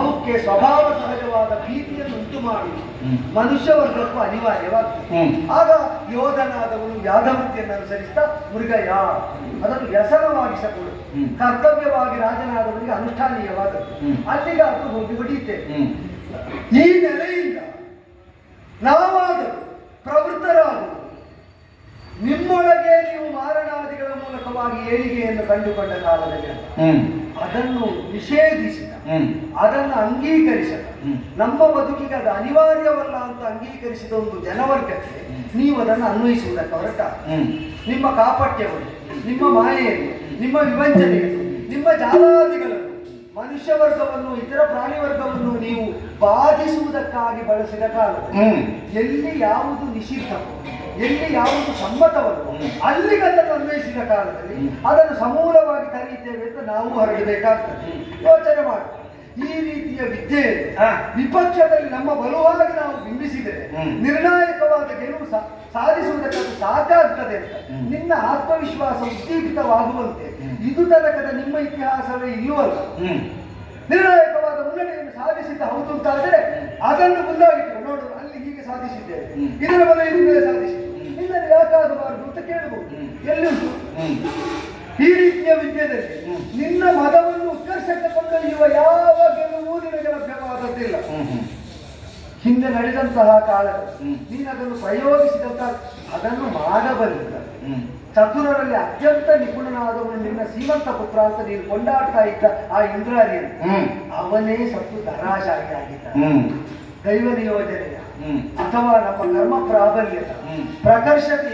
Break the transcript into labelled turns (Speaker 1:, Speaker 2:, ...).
Speaker 1: ಅವಕ್ಕೆ ಸ್ವಭಾವ ಸಹಜವಾದ ಭೀತಿಯನ್ನು ಉಂಟು ಮಾಡಿ ಮನುಷ್ಯ ವರ್ಗಕ್ಕೂ ಅನಿವಾರ್ಯವಾಗ್ತದೆ ಆಗ ಯೋಧನಾದವನು ವ್ಯಾಧಮತಿಯನ್ನು ಅನುಸರಿಸ್ತಾ ಮೃಗಯ. ಅದನ್ನು ವ್ಯಸನವಾಗಿಸಬಹುದು ಕರ್ತವ್ಯವಾಗಿ ರಾಜನಾದವನಿಗೆ ಅನುಷ್ಠಾನೀಯವಾದದ್ದು. ಅಲ್ಲಿಗೆ ಅದು ಹೋಗಿ
Speaker 2: ಹೊಡೆಯುತ್ತೆ.
Speaker 1: ಈ ನೆಲೆಯಿಂದ ನಾವಾದರೂ ಪ್ರವೃತ್ತರಾದರು ನಿಮ್ಮೊಳಗೆ ನೀವು ಮಾರಣಾದಿಗಳ ಮೂಲಕವಾಗಿ ಏಳಿಗೆಯನ್ನು ಕಂಡುಕೊಂಡ ಕಾಲದಲ್ಲಿ ಅದನ್ನು ನಿಷೇಧಿಸಿದ ಅದನ್ನು ಅಂಗೀಕರಿಸದ. ನಮ್ಮ ಬದುಕಿಗೆ ಅದು ಅನಿವಾರ್ಯವಲ್ಲ ಅಂತ ಅಂಗೀಕರಿಸಿದ ಒಂದು ಜನವರ್ಗಕ್ಕೆ ನೀವು ಅದನ್ನು ಅನ್ವಯಿಸುವುದಕ್ಕೆ ಹೊರಟ. ನಿಮ್ಮ ಕಾಪಟ್ಯವನ್ನು ನಿಮ್ಮ ಮಾಯೆಯನ್ನು ನಿಮ್ಮ ವಿವಂಚನೆಯನ್ನು ನಿಮ್ಮ ಜಾಲಾದಿಗಳನ್ನು ಮನುಷ್ಯ ವರ್ಗವನ್ನು ಇತರ ಪ್ರಾಣಿ ವರ್ಗವನ್ನು ನೀವು ಬಾಧಿಸುವುದಕ್ಕಾಗಿ ಬಳಸಿದ
Speaker 2: ಹ್ಮ್.
Speaker 1: ಎಲ್ಲಿ ಯಾವುದು ನಿಷಿದ್ಧವೋ ಎಲ್ಲಿ ಯಾವುದು ಸಮ್ಮತವಲ್ಲ. ಅಲ್ಲಿಗೆ ಅದನ್ನು ಅನ್ವಯಿಸಿದ ಕಾಲದಲ್ಲಿ ಅದನ್ನು ಸಮೂಲವಾಗಿ ಕರೆಯುತ್ತೇವೆ ಅಂತ ನಾವು ಹರಡಬೇಕಾಗ್ತದೆ. ಯೋಚನೆ ಮಾಡಿ ಈ ರೀತಿಯ ವಿದ್ಯೆ. ವಿಪಕ್ಷದಲ್ಲಿ ನಮ್ಮ ಬಲವಾಗಿ ನಾವು ಬಿಂಬಿಸಿದರೆ ನಿರ್ಣಾಯಕವಾದ ಗೆಲುವು ಸಾಧಿಸುವುದಕ್ಕೆ ಅದು ಸಾಕಾಗ್ತದೆ ಅಂತ. ನಿನ್ನ ಆತ್ಮವಿಶ್ವಾಸ ಉದ್ದೀಪಿತವಾಗುವಂತೆ ಇದು ತನಕದ ನಿಮ್ಮ ಇತಿಹಾಸವೇ ಇಲ್ಲವಲ್ಲ ನಿರ್ಣಾಯಕವಾದ ಮುನ್ನಡೆಯನ್ನು ಸಾಧಿಸಿದ್ದ ಹೌದು ಅಂತಾದರೆ ಅದನ್ನು ಮುಂದಾಗಿಟ್ಟು ನೋಡು ಅಲ್ಲಿ ಹೀಗೆ ಸಾಧಿಸಿದ್ದೇವೆ. ಇದರ ಮೇಲೆ ಸಾಧಿಸಿ
Speaker 2: ಹ್ಮ್.
Speaker 1: ಅಂತ ಕೇಳಬಹುದು. ಎಲ್ಲಿ ಉಂಟು? ಈ ರೀತಿಯ
Speaker 2: ವಿದ್ಯೆದಲ್ಲಿ
Speaker 1: ನಿನ್ನ ಮದವನ್ನು ಉತ್ಕರ್ಷಕ್ಕೆ ಕೊಂಡೊಯ್ಯುವ ಯಾವ ಗೆಲುವು ನಿನಗೆ ಲಭ್ಯವಾದದ್ದಿಲ್ಲ ಹಿಂದೆ ನಡೆದಂತಹ ಕಾಲ
Speaker 2: ಹ್ಮ್.
Speaker 1: ನೀನು ಅದನ್ನು ಪ್ರಯೋಗಿಸಿದಂತಹ ಅದನ್ನು ಮಾಡಬಲ್ಲ ಚತುರರಲ್ಲಿ ಅತ್ಯಂತ ನಿಪುಣನಾದವನು ನಿನ್ನ ಸೀಮಂತ ಪುತ್ರ ಅಂತ ನೀನು ಕೊಂಡಾಡ್ತಾ ಇದ್ದ ಆ ಇಂದ್ರಾರಿಯನ್ನು ಅವನೇ ಸತ್ತು ಧರಾಶಾಲಿ ಆಗಿದ್ದ ದೈವ ನಿಯೋಜನೆಯ ಅಥವಾ ನಮ್ಮ ಕರ್ಮ ಪ್ರಾಬಲ್ಯದ. ಪ್ರಕರ್ಷತೆ